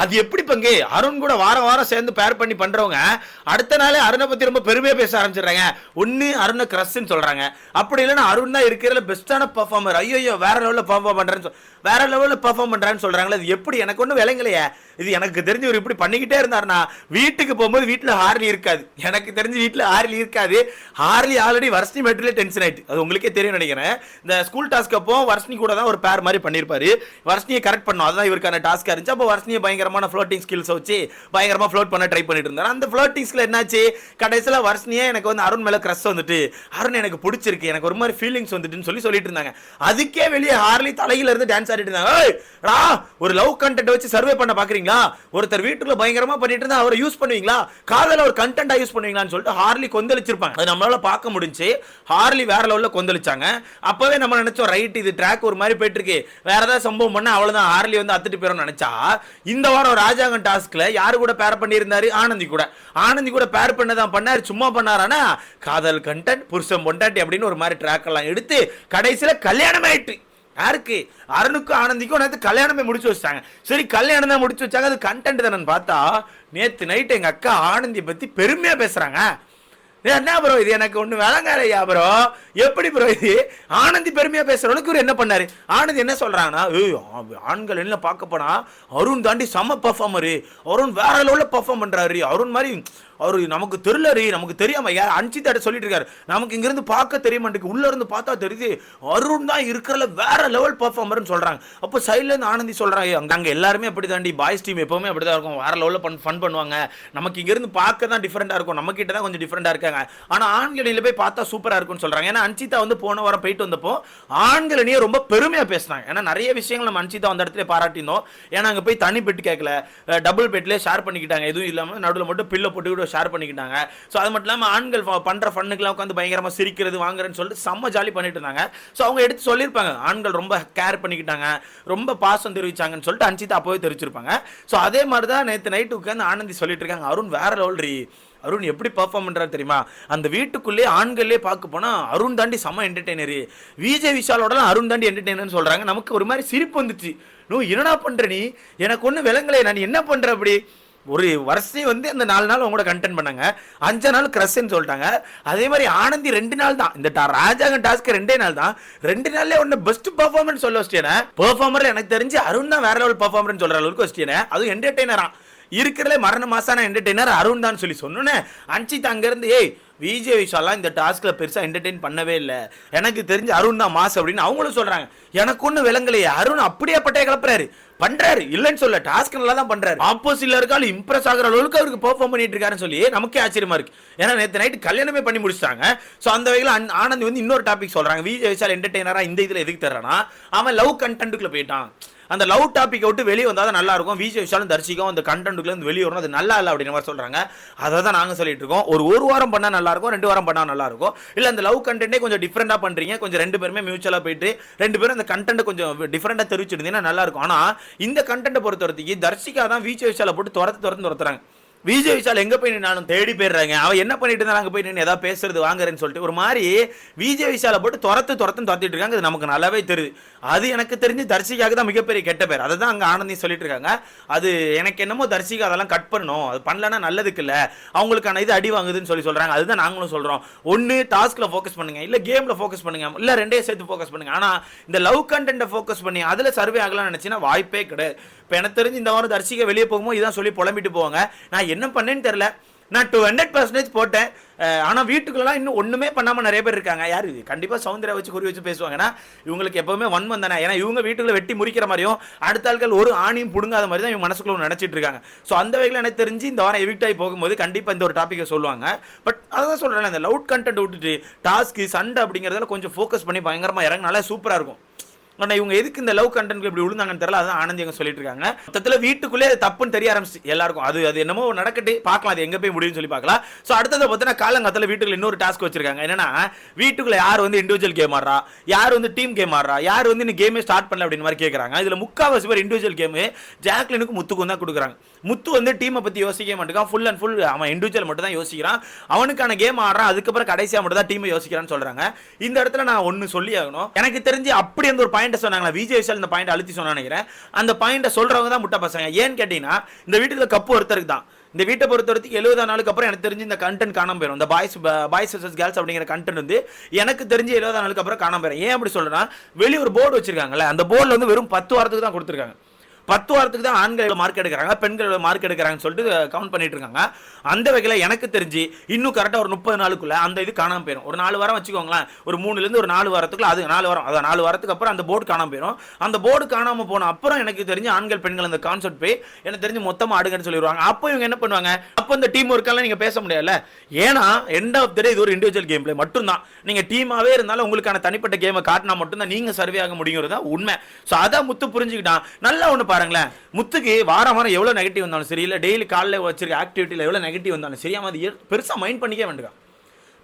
அது எப்படி பங்கு? அருண் கூட வாரம் வாரம் சேர்ந்து பேர் பண்ணி பண்றவங்க அடுத்த நாளே அருணை பத்தி ரொம்ப பெருமையா பேச ஆரம்பிச்சிடுறாங்க. ஒன்னு அருணை கிரஷ்ன்னு சொல்றாங்க. அப்படி இல்லைன்னா அருண் தான் இருக்கிறதுல பெஸ்டான பர்ஃபார்மர் ஐயோ வேற லெவலில் பர்ஃபார்ம் பண்றேன்னு வேற லெவலில் பர்ஃபார்ம் பண்றான்னு சொல்றாங்களே அது எப்படி? எனக்கு ஒன்றும் விளங்கலையே. இது எனக்கு தெரிஞ்சு ஒரு இப்படி பண்ணிக்கிட்டே இருந்தாருன்னா வீட்டுக்கு போகும்போது வீட்டில் ஹார்லி இருக்காது. எனக்கு தெரிஞ்சு வீட்டில் ஹார்லி இருக்காது. ஹார்லி ஆல்ரெடி வர்ஷினி மெட்டீரியல் டென்ஷன் ஆயிட்டு. அது உங்களுக்கே தெரியும் நினைக்கிறேன். இந்த ஸ்கூல் டாஸ்க் அப்போ வர்ஷினி கூட தான் ஒரு பேர் மாதிரி பண்ணியிருப்பாரு வர்ஷினியை கரெக்ட் பண்ணும் அதுதான் இவருக்கான டாஸ்க்காக இருந்துச்சு. அப்போ வர்ஷினியை பயங்கரமான ஃப்ளோட்டிங் ஸ்கில்ஸை வச்சு பயங்கரமாக ஃப்ளோட் பண்ண ட்ரை பண்ணிட்டு இருந்தாரு. அந்த ஃப்ளோட்டிங் ஸ்கில் என்னாச்சு? கடைசியில் வர்ஷினியே எனக்கு வந்து அருண் மேலே க்ரஷ் வந்துட்டு அருண் எனக்கு பிடிச்சிருக்கு எனக்கு ஒரு மாதிரி ஃபீலிங்ஸ் வந்துட்டுன்னு சொல்லி சொல்லிட்டு இருந்தாங்க. அதுக்கே வெளியே ஹார்லி தலையில இருந்து டான்ஸ் ஆடிட்டு இருந்தாங்க. ரா ஒரு லவ் கண்டென்ட் வச்சு சர்வே பண்ண பாக்குறீங்களா? ஒருத்தர் வீட்டுக்குள்ள பயங்கரமா பண்ணிட்டு இருந்தா அவரை யூஸ் பண்ணுவீங்களா? காதல ஒரு கண்டென்ட்டா யூஸ் பண்ணுவீங்களான்னு சொல்லிட்டு ஹார்லி கொந்தளிச்சிருப்பாங்க. அது நம்மளால பார்க்க முடிஞ்சு ஹார்லி வேற லெவல்ல கொந்தளிச்சாங்க. அப்பவே நம்ம நினைச்சோம் ரைட் இது ட்ராக் ஒரு மாதிரி போயிட்டு இருக்கு. வேற ஏதாவது சம்பவம் பண்ணா அவ்வளவுதான். ஹார்லி வந்து அத்துட்டு போயிடும் நினைச்சா இந்த வாரம் ராஜாங்கன் டாஸ்க்ல யாரு கூட பேர் பண்ணியிருந்தாரு? ஆனந்தி கூட. ஆனந்தி கூட பேர் பண்ணதான் பண்ணார் சும்மா பண்ணாரானா? காதல் கண்டென்ட் புருஷன் பொண்டாட்டி அப்படின்னு ஒரு மாதிரி ட்ராக் எல்லாம் எடுத்து கடைசியில கல்யாணம் ஆயிட்டு. யாருக்கு? அருணுக்கும் ஆனந்திக்கும் நேற்று கல்யாணமே முடிச்சு வச்சிட்டாங்க. சரி கல்யாணம் தான் முடிச்சு வச்சாங்க. அது கண்டென்ட் தானே பார்த்தா நேற்று நைட் எங்க அக்கா ஆனந்தியை பத்தி பெருமையா பேசுறாங்க. என்ன ப்ரோ இது? எனக்கு ஒண்ணு விளங்காலையா ப்ரோ எப்படி ப்ரோ இது? ஆனந்தி பெருமையா பேசுறவனுக்கு இவர் என்ன பண்ணாரு? ஆனந்தி என்ன சொல்றாங்கன்னா ஆண்கள் என்ன பார்க்க போனா அருண் தாண்டி செம பர்ஃபார்மரு அருண் வேற லெவலில் பர்ஃபார்ம் பண்றாரு. அருண் மாதிரி அவர் நமக்கு தெரியலரி நமக்கு தெரியாம யார் அன்சிதாட்ட சொல்லிட்டு இருக்காரு நமக்கு இங்கிருந்து பார்க்க தெரிய மாட்டேங்குது உள்ள இருந்து பார்த்தா தெரியுது அருண் தான் இருக்கிறல வேற லெவல் பர்ஃபார்மர்னு சொல்றாங்க. அப்போ சைட்ல இருந்து ஆனந்தி சொல்றாங்க அங்க அங்க எல்லாருமே அப்படி தாண்டி பாய்ஸ் டீம் எப்பவுமே அப்படிதான் இருக்கும். வேற லெவலில் பண் ஃபன் பண்ணுவாங்க. நமக்கு இங்கிருந்து பார்க்க தான் டிஃப்ரெண்டாக இருக்கும். நம்ம கிட்ட தான் கொஞ்சம் டிஃப்ரெண்டாக இருக்காங்க. ஆனால் ஆண்களில் போய் பார்த்தா சூப்பராக இருக்கும்னு சொல்றாங்க. ஏன்னா அன்சிதா வந்து போன வாரம் போயிட்டு வந்தப்போ ஆண்களனியே ரொம்ப பெருமையாக பேசினாங்க. ஏன்னா நிறைய விஷயங்கள் நம்ம அன்சிதா அந்த இடத்துல பாராட்டியிருந்தோம். ஏன்னா அங்கே போய் தனி பெட்டு கேட்கல டபுள் பெட்லேயே ஷேர் பண்ணிக்கிட்டாங்க. எதுவும் இல்லாமல் நடுவில் மட்டும் பில்லை போட்டு ஷேர் பண்ணிக்கிட்டாங்க. ஸோ அது மட்டும் இல்லாமல் ஆண்கள் ஃப- ஃபண்ணுக்கெல்லாம் உட்காந்து பயங்கரமாக சிரிக்கிறது வாங்குறேன்னு சொல்லிட்டு செம்ம ஜாலி பண்ணிட்டு இருந்தாங்க. ஸோ அவங்க எடுத்து சொல்லியிருப்பாங்க. ஆண்கள் ரொம்ப கேர் பண்ணிக்கிட்டாங்க. ரொம்ப பாசம் தெரிவிச்சாங்கன்னு சொல்லிட்டு அன்சிதா அப்போவே தெரிவிச்சிருப்பாங்க. ஸோ அதே மாதிரி தான் நேற்று நைட்டு உட்காந்து ஆனந்தி சொல்லிட்டு இருக்காங்க. அருண் வேற லெவல் ரீ அருண் எப்படி பர்ஃபார்ம் பண்ணுறாரு தெரியுமா? அந்த வீட்டுக்குள்ளே ஆண்களே பார்க்க போனால் அருண் தாண்டி செம்ம என்டர்டெய்னரு விஜய் விஷாலோடலாம் அருண் தாண்டி என்டர்டெய்னர்னு சொல்கிறாங்க நமக்கு ஒரு மாதிரி சிரிப்பு வந்துச்சு. நோ என்னடா பண்ணுற நீ? எனக்கு ஒன்றும் விளங்கலையே. நான் என்ன பண்ணுற அப்படி? ஒரு வருஷம் வந்து அந்த நாலு நாள் அவங்க கூட கண்டென்ட் பண்ணாங்க. அஞ்சு நாள் கிரஸ்ன்னு சொல்லிட்டாங்க. அதே மாதிரி ஆனந்தி ரெண்டு நாள் தான். இந்த டா- ராஜாங்க டாஸ்க் ரெண்டே நாள் தான். ரெண்டு நாள்ல ஒன்று பெஸ்ட் பர்ஃபார்மன்ஸ் சொல்ல வச்சிட்டேன். பர்ஃபார்மர் எனக்கு தெரிஞ்சு அருண் தான் வேற லெவல் பர்ஃபார்மர்னு சொல்ற அளவுக்கு வச்சிட்டேன். அதுவும் என்டர்டெய்னரா இருக்கிறதுல மரண மாசான என்டர்டெய்னர் அருண் தான் சொல்லி சொன்னோன்னே. அஞ்சித் அங்கேருந்து ஏய் விஜய் விஷாலாம் இந்த டாஸ்கில் பெருசாக என்டர்டெயின் பண்ணவே இல்லை. எனக்கு தெரிஞ்ச அருண் தான் மாஸ் அப்படின்னு அவங்களும் சொல்கிறாங்க எனக்கு ஒன்றும் விளங்கலையே. அருண் அப்படியே பட்டைய கிளப்புறாரு பண்றாரு. இல்லைன்னு சொல்ல டாஸ்க் நல்லா தான் பண்றாரு. ஆப்போசிட்ல இருக்காலும் இம்ப்ரெஸ் ஆகுற அளவுக்கு அவருக்கு பெர்ஃபார்ம் பண்ணிட்டு இருக்காருன்னு சொல்லி நமக்கே ஆச்சரியமா இருக்கு. ஏன்னா நேற்று நைட்டு கல்யாணமே பண்ணி முடிச்சிட்டாங்க. ஸோ அந்த வகையில் அன்- ஆனந்த் வந்து இன்னொரு டாபிக் சொல்றாங்க. விஜய் விஷால் என்டர்டெய்னரா இந்த இதில் எதுக்கு தர்றானா அவன் லவ் கண்டென்ட்டுக்குள்ள போயிட்டான். அந்த லவ் டாபிக் விட்டு வெளியே வந்தால் தான் நல்லா இருக்கும் விஜய் விஷாலும் தரிசிக்கும் அந்த கண்டென்ட்டுக்குள்ள வெளியே வரும் அது நல்லா இல்லை அப்படின்ற மாதிரி சொல்றாங்க. அதை தான் நாங்கள் சொல்லிட்டு இருக்கோம். ஒரு ஒரு வாரம் பண்ணால் நல்லா இருக்கும் ரெண்டு வாரம் பண்ணால் நல்லா இருக்கும் இல்லை அந்த லவ் கண்டென்ட்டே கொஞ்சம் டிஃப்ரெண்டாக பண்ணுறீங்க கொஞ்சம் ரெண்டு பேருமே மியூச்சுவலாக போயிட்டு ரெண்டு பேரும் அந்த கண்டென்ட் கொஞ்சம் டிஃப்ரெண்டாக தெரிவிச்சிருந்தீங்கன்னா நல்லா இருக்கும் ஆனால் இந்த கண்டென்ட்டை பொறுத்த வரைக்கும் தர்ஷிகா தான் விஜய் விஷாலை போட்டு துரத்து துரத்து துரத்துறாங்க. விஜய் விஷால் எங்கே போய் நின்னாலும் தேடி போயிடுறாங்க. அவன் என்ன பண்ணிட்டு இருந்தா அங்கே போய் நின்று ஏதாவது பேசுறது வாங்குறேன்னு சொல்லிட்டு ஒரு மாதிரி விஜய் விஷாலை போட்டு துரத்து துரத்துன்னு துரத்திட்டு இருக்காங்க. அது நமக்கு நல்லாவே தெரியுது. அது எனக்கு தெரிஞ்சு தர்ஷிகாவுக்கு தான் மிகப்பெரிய கெட்ட பேர். அதை தான் அங்கே ஆனந்தி சொல்லிட்டு இருக்காங்க. அது எனக்கு என்னமோ தர்ஷிகா அதெல்லாம் கட் பண்ணணும். அது பண்ணலன்னா நல்லதுக்கு இல்லை. அவங்களுக்கான இது அடி வாங்குதுன்னு சொல்லி சொல்கிறாங்க அதுதான் நாங்களும் சொல்கிறோம் ஒன்று டாஸ்கில் ஃபோக்கஸ் பண்ணுங்க. இல்லை கேமில் ஃபோக்கஸ் பண்ணுங்க. இல்லை ரெண்டே சேர்த்து ஃபோக்கஸ் பண்ணுங்க. ஆனால் இந்த லவ் கண்டென்ட்டை ஃபோக்கஸ் பண்ணி அதில் சர்வே ஆகலாம்னு நினச்சின்னா வாய்ப்பே கிடையாது. இப்போ எனக்கு தெரிஞ்சு இந்த வாரம் தரிசிக்க வெளியே போகும்போது இதான் சொல்லி புலம்பிட்டு போவாங்க. நான் என்ன பண்ணேன்னு தெரில நான் டூ ஹண்ட்ரட் பர்சன்டேஜ் போட்டேன். ஆனால் வீட்டுக்குள்ளலாம் இன்னும் ஒன்றுமே பண்ணாமல் நிறைய பேர் இருக்காங்க. யாரு? கண்டிப்பாக சௌந்தர்யா வச்சு குறி வச்சு பேசுவாங்கன்னா இவங்களுக்கு எப்போவுமே வன்மம் தானே. ஏன்னா இவங்க வீட்டுக்குள்ள வெட்டி முறிக்கிற மாதிரியும் அடுத்த ஆட்கள் ஒரு ஆணியும் பிடுங்காத மாதிரி தான் இவங்க மனசுக்குள்ள நினச்சிட்டு இருக்காங்க. ஸோ அந்த வகையில் எனக்கு தெரிஞ்சு இந்த வாரம் எவிக்ட் ஆகி போகும்போது கண்டிப்பாக இந்த ஒரு டாப்பிக்கை சொல்லுவாங்க. பட் அதான் சொல்கிறேன் இந்த லவுட் கண்டென்ட் விட்டுட்டு டாஸ்க்கு சண்டை அப்படிங்கிறதுல கொஞ்சம் ஃபோக்கஸ் பண்ணி பயங்கரமாக இறங்கினாலே சூப்பராக இருக்கும். ஆனால் இவங்க எதுக்கு இந்த லவ் கண்டென்ட் இப்படி விழுந்தாங்கன்னு தெரியல அதான் ஆனந்தி சொல்லிட்டு இருக்காங்க. மொத்தத்தில் வீட்டுக்குள்ளே தப்புன்னு தெரிய ஆரம்பிச்சு எல்லாருக்கும். அது அது என்னமோ நடக்கட்டு பார்க்கலாம் அது எங்கே போய் முடியும்னு சொல்லி பார்க்கலாம். ஸோ அடுத்தது பார்த்தீங்கன்னா காலங்கத்தில் வீட்டுக்குள்ள இன்னொரு டாஸ்க் வச்சிருக்காங்க. என்னன்னா வீட்டுக்குள்ள யார் வந்து இண்டிவிஜுவல் கேம் ஆடுறா? யார் வந்து டீம் கேம் ஆடுறா? யார் வந்து இந்த கேமே ஸ்டார்ட் பண்ணல அப்படின்னு மாதிரி கேட்குறாங்க இதில் முக்காவாசி பேர் இண்டிவிஜுவல் கேமு ஜாக்லினுக்கு முத்துக்கும் தான் கொடுக்குறாங்க. முத்து வந்து டீமை பற்றி யோசிக்க மாட்டேங்கான் ஃபுல் அண்ட் ஃபுல் அவன் இண்டிவிஜுவல் மட்டும் தான் யோசிக்கிறான். அவனுக்கான கேம் ஆடுறான். அதுக்கப்புறம் கடைசியாக மட்டும் தான் டீமை யோசிக்கிறான்னு சொல்கிறாங்க இந்த இடத்துல நான் ஒன்று சொல்லி ஆகணும். எனக்கு தெரிஞ்சு அப்படி அந்த ஒரு பாயிண்ட்டை சொன்னாங்களா? விஜய் விஷால் இந்த பாயிண்ட் அழுத்தி சொன்னா நினைக்கிறேன். அந்த பாயிண்ட்டை சொல்றவங்க தான் முட்டை பசங்க. ஏன்னு கேட்டீங்கன்னா இந்த வீட்டில் கப்பு ஒருத்தருக்கு தான். இந்த வீட்டை பொறுத்த வரைக்கும் எழுபதாம் நாளுக்கு அப்புறம் எனக்கு தெரிஞ்சு இந்த கண்டென்ட் காணாம போயிடும் இந்த பாய்ஸ் பாய்ஸ் வர்சஸ் கேர்ள்ஸ் அப்படிங்கிற கண்டென்ட் வந்து எனக்கு தெரிஞ்சு எழுபதாம் நாளுக்கு அப்புறம் காணாம போயிடும் ஏன் அப்படி சொல்றேன்னா வெளியே ஒரு போர்டு வச்சிருக்காங்கல்ல அந்த போர்டில் வந்து வெறும் பத்து வாரத்துக்கு தான் கொடுத்துருக்காங்க. பத்து வாரத்துக்கு தான் ஆண்கள் மார்க் எடுக்கிறாங்க பெண்கள் மார்க் எடுக்கிறாங்கன்னு சொல்லிட்டு கவுண்ட் பண்ணிட்டு இருக்காங்க. அந்த வகையில் எனக்கு தெரிஞ்சு இன்னும் கரெக்டாக ஒரு முப்பது நாளுக்குள்ள அந்த இது காணாமல் போயிடும் ஒரு நாலு வாரம் வச்சுக்கோங்களேன். ஒரு மூணுலேருந்து ஒரு நாலு வாரத்துக்குள்ள அது நாலு வாரம் அதான் நாலு வாரத்துக்கு அப்புறம் அந்த போர்டு காணாமல் போயிடும் அந்த போர்டு காணாமல் போன அப்புறம் எனக்கு தெரிஞ்சு ஆண்கள் பெண்கள் அந்த கான்செப்ட் போய் எனக்கு தெரிஞ்சு மொத்தமாக ஆடுங்கன்னு சொல்லிடுவாங்க. அப்போ இவங்க என்ன பண்ணுவாங்க? அப்போ இந்த டீம் ஒர்க்கெல்லாம் நீங்கள் பேச முடியல ஏன்னா எண்ட் ஆஃப் த டே இது ஒரு இண்டிவிஜுவல் கேம் பிளே மட்டும்தான். நீங்கள் டீமாகவே இருந்தாலும் உங்களுக்கான தனிப்பட்ட கேமை காட்டினா மட்டும்தான் நீங்கள் சர்வே ஆக முடியுங்கிறது தான் உண்மை. ஸோ அதான் முத்து புரிஞ்சுக்கிட்டான். நல்லா ஒன்று பாருங்களேன். முத்துக்கு வாரம் வாரம் எவ்வளோ நெகட்டிவ் வந்தாலும் சரி இல்லை டெய்லி காலைல வச்சிருக்க ஆக்டிவிட்டியில் எவ்வளோ நெகட்டிவ் வந்தாலும் சரி அவன் அது பெருசாக மைண்ட் பண்ணிக்கவே வேண்டுங்க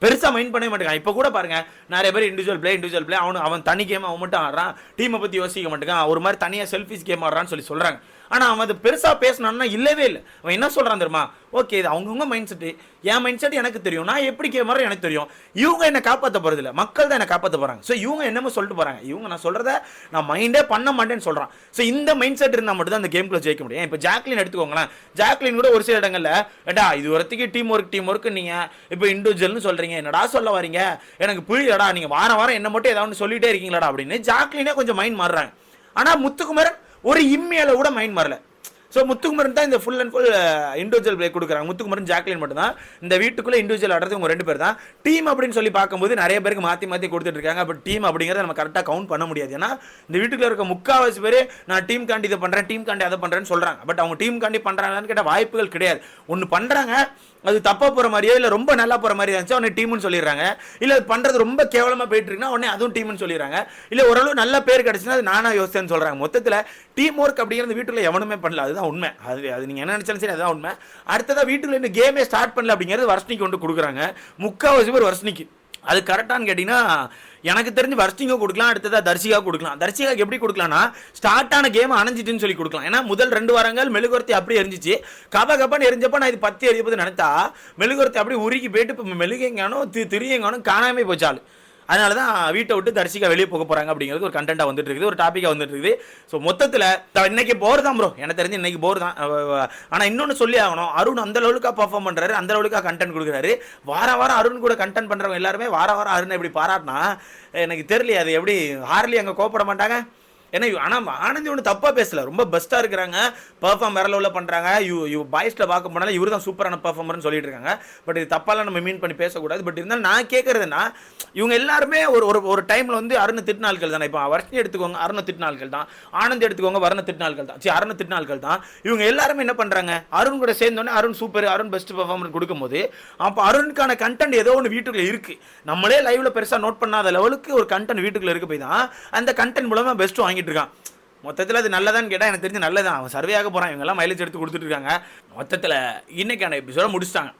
பெருசாக மைண்ட் பண்ணவே மாட்டேங்கான் இப்போ கூட பாருங்க நிறைய பேர் இண்டிவிஜுவல் பிளே இண்டிவிஜுவல் பிளே அவனு அவன் தனி கேம் அவன் மட்டும் ஆடுறான். டீமை பற்றி யோசிக்க மாட்டேங்கான் ஒரு மாதிரி தனியாக செல்ஃபிஸ் கேம் ஆடுறான்னு சொல்லி சொல்கிறாங்க ஆனால் அவன் அது பெருசாக பேசணும்னா இல்லவே இல்லை. அவன் என்ன சொல்கிறான் தெரியுமா? ஓகே இது அவங்கவுங்க மைண்ட் செட்டு என் மைண்ட் செட் எனக்கு தெரியும். நான் எப்படி கேம் எனக்கு தெரியும். இவங்க என்னை காப்பாற்ற போகிறது இல்லை. மக்கள் தான் என்ன காப்பாற்ற போகிறாங்க ஸோ இவங்க என்னமோ சொல்லிட்டு போகிறாங்க இவங்க நான் சொல்கிறத நான் மைண்டே பண்ண மாட்டேன்னு சொல்கிறான் ஸோ இந்த மைண்ட் செட் இருந்தால் மட்டும் தான் அந்த கேம்குள்ளே ஜெயிக்க முடியும். இப்போ ஜாக்லின் எடுத்துக்கோங்களேன். ஜாக்லின் கூட ஒரு சில இடங்கள்ல ஏடா இது வரத்துக்கு டீம் ஒர்க் டீம் ஒர்க்கு நீங்கள் இப்போ இண்டிவிஜுவல்னு சொல்கிறீங்க என்னடா சொல்ல வரீங்க எனக்கு புரியலடா. நீங்கள் வாரம் வாரம் என்ன மட்டும் ஏதாவது சொல்லிகிட்டே இருக்கீங்களாடா? அப்படின்னு ஜாக்லினே கொஞ்சம் மைண்ட் மாறுறாங்க. ஆனால் முத்துக்குமரன் ஒரு இம்மையில கூட மைண்ட் மாறல. ஸோ முத்துக்குமரன் தான் இந்த full and full individual play கொடுக்குறாங்க. முத்துக்குமரன் ஜாக்லின் மட்டும் தான் இந்த வீட்டுக்குள்ளே இண்டிவிஜுவல் ஆடுறது இவங்க ரெண்டு பேர் தான். டீம் அப்படின்னு சொல்லி பார்க்கும்போது நிறைய பேருக்கு மாற்றி மாற்றி கொடுத்துட்டு இருக்காங்க. பட் டீம் அப்படிங்கிறத நம்ம கரெக்டாக கவுண்ட் பண்ண முடியாது. ஏன்னா இந்த வீட்டுக்குள்ள இருக்க முக்காவாசி பேர் நான் டீம் காண்டி இதை பண்ணுறேன் டீம் காண்டி அதை பண்ணுறேன்னு சொல்கிறாங்க பட் அவங்க டீம் காண்டி பண்ணுறாங்களான்னு கேட்டால் வாய்ப்புகள் கிடையாது. ஒன்று பண்ணுறாங்க அது தப்பாக போகிற மாதிரியோ இல்லை ரொம்ப நல்லா போகிற மாதிரி இருந்துச்சு உடனே டீம்னு சொல்லிடுறாங்க. இல்லை அது பண்ணுறது ரொம்ப கேவலமாக போயிட்டு இருக்குன்னா உடனே அதுவும் டீம்னு சொல்லிடுறாங்க. இல்லை ஓரளவு நல்ல பேர் கிடச்சுன்னா அது நானாக யோசிச்சேன்னு சொல்கிறாங்க மொத்தத்தில் டீம் ஒர்க் அப்படிங்கிறது வீட்டுக்குள்ளே எவனுமே பண்ணல. அது அதுதான் உண்மை. அது அது நீங்கள் என்ன நினச்சாலும் சரி அதுதான் உண்மை. அடுத்ததாக வீட்டுக்குள்ள இன்னும் கேமே ஸ்டார்ட் பண்ணல அப்படிங்கிறது வருஷனிக்கு கொண்டு கொடுக்குறாங்க. முக்கால்வாசி பேர் வர்ஷனிக்கு. அது கரெக்டானு கேட்டிங்கன்னா எனக்கு தெரிஞ்சு வர்ஸ்டிங்கோ கொடுக்கலாம் அடுத்ததாக தர்சிகா கொடுக்கலாம். தர்சிகாக்கு எப்படி கொடுக்கலாம்னா ஸ்டார்ட் ஆன கேம் அணைஞ்சிட்டுன்னு சொல்லி கொடுக்கலாம். ஏன்னா முதல் ரெண்டு வாரங்கள் மெழுகுவர்த்தி அப்படி எரிஞ்சிச்சு. கப கப்பன்னு எரிஞ்சப்போ நான் இது பத்து எரிப்பது நினைத்தா மெழுகுவர்த்தி அப்படியே உருகி போயிட்டு இப்போ மெழுகெங்கானோ தி திரியங்கானோ காணாமே போச்சாள் அதனால தான் வீட்டை விட்டு தரிசிக்கா வெளியே போக போகிறாங்க அப்படிங்கிறது ஒரு கண்டென்ட்டாக வந்துட்டு இருக்குது ஒரு டாப்பிக்காக வந்துட்டு இருக்குது. ஸோ மொத்தத்தில் இன்னைக்கு போர் தான் ப்ரோ எனக்கு தெரிஞ்சு இன்னைக்கு போர் தான். ஆனால் இன்னொன்று சொல்லி ஆகணும். அருண் அந்த லெவலுக்காக பர்ஃபார்ம் பண்ணுறாரு அந்த லெவலுக்காக கண்டென்ட் கொடுக்குறாரு. வார வாரம் அருண் கூட கண்டென்ட் பண்ணுறவங்க எல்லாருமே வார வாரம் அருண் எப்படி பாராட்டினா எனக்கு தெரியல அது எப்படி ஹார்லி அங்கே கோப்பட மாட்டாங்க? ஏன்னா ஆனால் ஆனந்தி ஒன்று தப்பாக பேசல. ரொம்ப பெஸ்ட்டாக இருக்கிறாங்க. பர்ஃபார்ம் வேற லெவலில் பண்ணுறாங்க யூ யூ பாய்ஸில் பார்க்க போனாலும் இவர் தான் சூப்பரான பர்ஃபார்மர்னு சொல்லிட்டு இருக்காங்க. பட் இது தப்பாலாம் நம்ம மீன் பண்ணி பேசக்கூடாது. பட் இருந்தாலும் நான் கேட்குறதுன்னா இவங்க எல்லாருமே ஒரு ஒரு ஒரு டைமில் வந்து அருண் திட்டினாள்கள் தானே. இப்போ வர்ஷினி எடுத்துக்கோங்க. அருண திட்டினாள்கள் தான். ஆனந்த் எடுத்துக்கோங்க. வரண திட்டினாள்கள் தான். சரி அருண திட்டினாள்கள் தான். இவங்க எல்லாருமே என்ன பண்ணுறாங்க அருண் கூட சேர்ந்தோடனே Arun super Arun best performance கொடுக்கும்போது அப்போ அருணுக்கான கண்டென்ட் ஏதோ ஒன்று வீட்டுக்குள்ள இருக்குது நம்மளே லைவில் பெருசாக நோட் பண்ணாத லெவலுக்கு ஒரு கண்டென்ட் வீட்டுக்குள்ளே இருக்கு போய் தான் அந்த கண்டென்ட் மூலமாக பெஸ்ட் வாங்கிட்டு இருக்கான் மொத்தத்தில் அது நல்லதான்னு கேட்டால் எனக்கு தெரிஞ்சு நல்லதான். அவன் சர்வே ஆக போகிறான் இவங்கெல்லாம் மைலேஜ் எடுத்து கொடுத்துட்டு இருக்காங்க. மொத்தத்தில் இன்றைக்கான எபிசோட முடிச்சிட்டாங்க.